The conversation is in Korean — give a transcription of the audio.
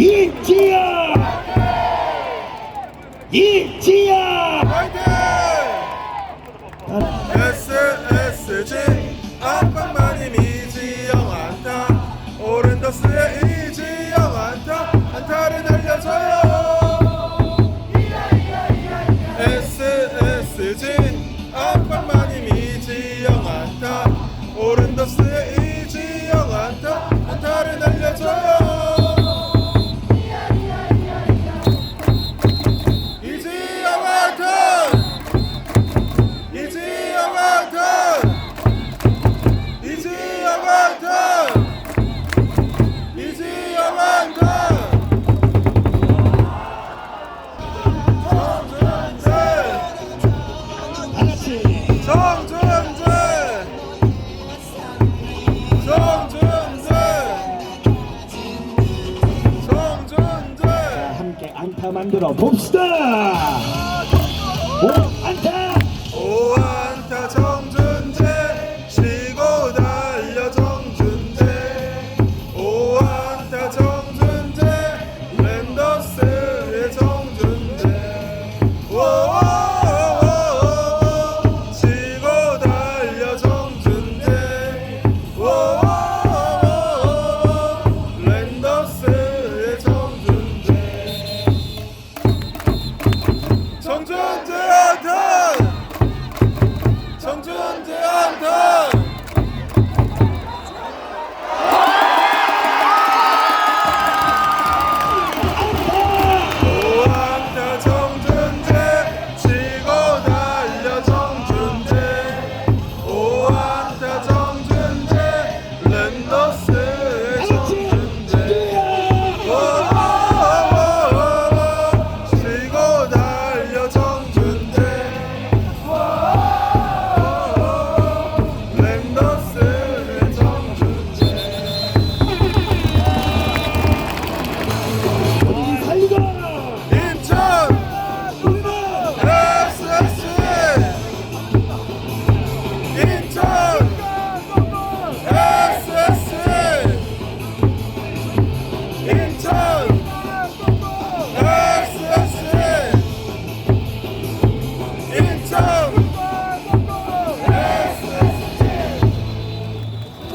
이지야! 이지야! SSG 아빠 마님 이지영 안다. 오랜 더스의 함께 안타 만들어 봅시다. 오, 안타!